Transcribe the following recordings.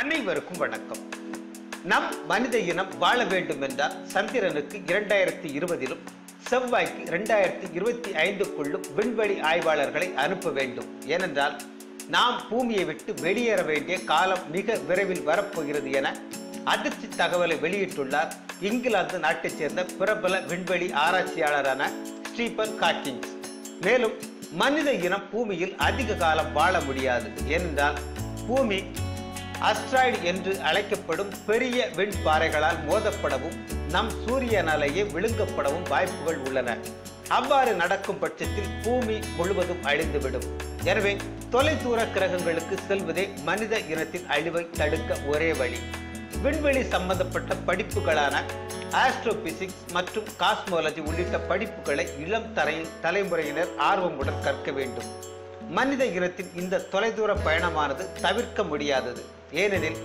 அனைவருக்கும் வணக்கம். நம் மனித இனம் வாழ வேண்டும் என்றால் சந்திரனுக்கு இரண்டாயிரத்தி இருபதிலும் செவ்வாய்க்கு இரண்டாயிரத்தி இருபத்தி ஐந்துக்குள்ளும் விண்வெளி ஆய்வாளர்களை அனுப்ப வேண்டும். ஏனென்றால் நாம் பூமியை விட்டு வெளியேற வேண்டிய காலம் மிக விரைவில் வரப்போகிறது என அதிர்ச்சி தகவலை வெளியிட்டுள்ளார் இங்கிலாந்து நாட்டைச் சேர்ந்த பிரபல விண்வெளி ஆராய்ச்சியாளரான ஸ்டீபன் காக்கிங்ஸ் மேலும் மனித இனம் பூமியில் அதிக காலம் வாழ முடியாது. ஏனென்றால் பூமி அஸ்ட்ராய்டு என்று அழைக்கப்படும் பெரிய விண்பாறைகளால் மோதப்படவும் நம் சூரியனாலேயே விழுங்கப்படவும் வாய்ப்புகள் உள்ளன. அவ்வாறு நடக்கும் பட்சத்தில் பூமி முழுவதும் அழிந்துவிடும். எனவே தொலைதூர கிரகங்களுக்கு செல்வதே மனித இனத்தின் அழிவை தடுக்க ஒரே வழி. விண்வெளி சம்பந்தப்பட்ட படிப்புகளான ஆஸ்ட்ரோபிசிக்ஸ் மற்றும் காஸ்மோலஜி உள்ளிட்ட படிப்புகளை இளம் தரையின் தலைமுறையினர் ஆர்வமுடன் கற்க வேண்டும். மனித இனத்தின் இந்த தொலைதூர பயணமானது தவிர்க்க முடியாதது. ஏனெனில்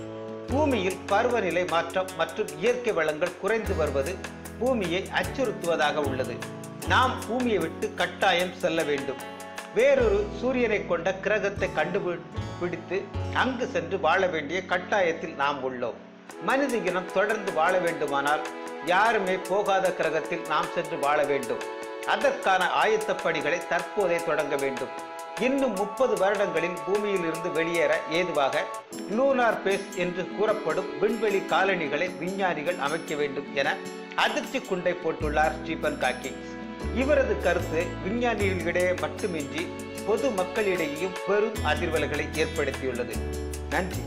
பூமியில் பருவநிலை மாற்றம் மற்றும் இயற்கை வளங்கள் குறைந்து வருவது பூமியை அச்சுறுத்துவதாக உள்ளது. நாம் பூமியை விட்டு கட்டாயம் செல்ல வேண்டும். வேறொரு சூரியனை கொண்ட கிரகத்தை கண்டுபிடித்து அங்கு சென்று வாழ வேண்டிய கட்டாயத்தில் நாம் உள்ளோம். மனித இனம் தொடர்ந்து வாழ வேண்டுமானால் யாருமே போகாத கிரகத்தில் நாம் சென்று வாழ வேண்டும். அதற்கான ஆயத்த பணிகளை தற்போதே தொடங்க வேண்டும். இன்னும் முப்பது வருடங்களில் பூமியில் இருந்து வெளியேற ஏதுவாக லூனார் பேஸ் என்று கூறப்படும் விண்வெளி காலனிகளை விஞ்ஞானிகள் அமைக்க வேண்டும் என அதிர்ச்சி குண்டை போட்டுள்ளார் ஸ்டீபன் காக்கிங். இவரது கருத்து விஞ்ஞானிகளிடையே மட்டுமின்றி பொது மக்களிடையேயும் பெரும் அதிர்வலைகளை ஏற்படுத்தியுள்ளது. நன்றி.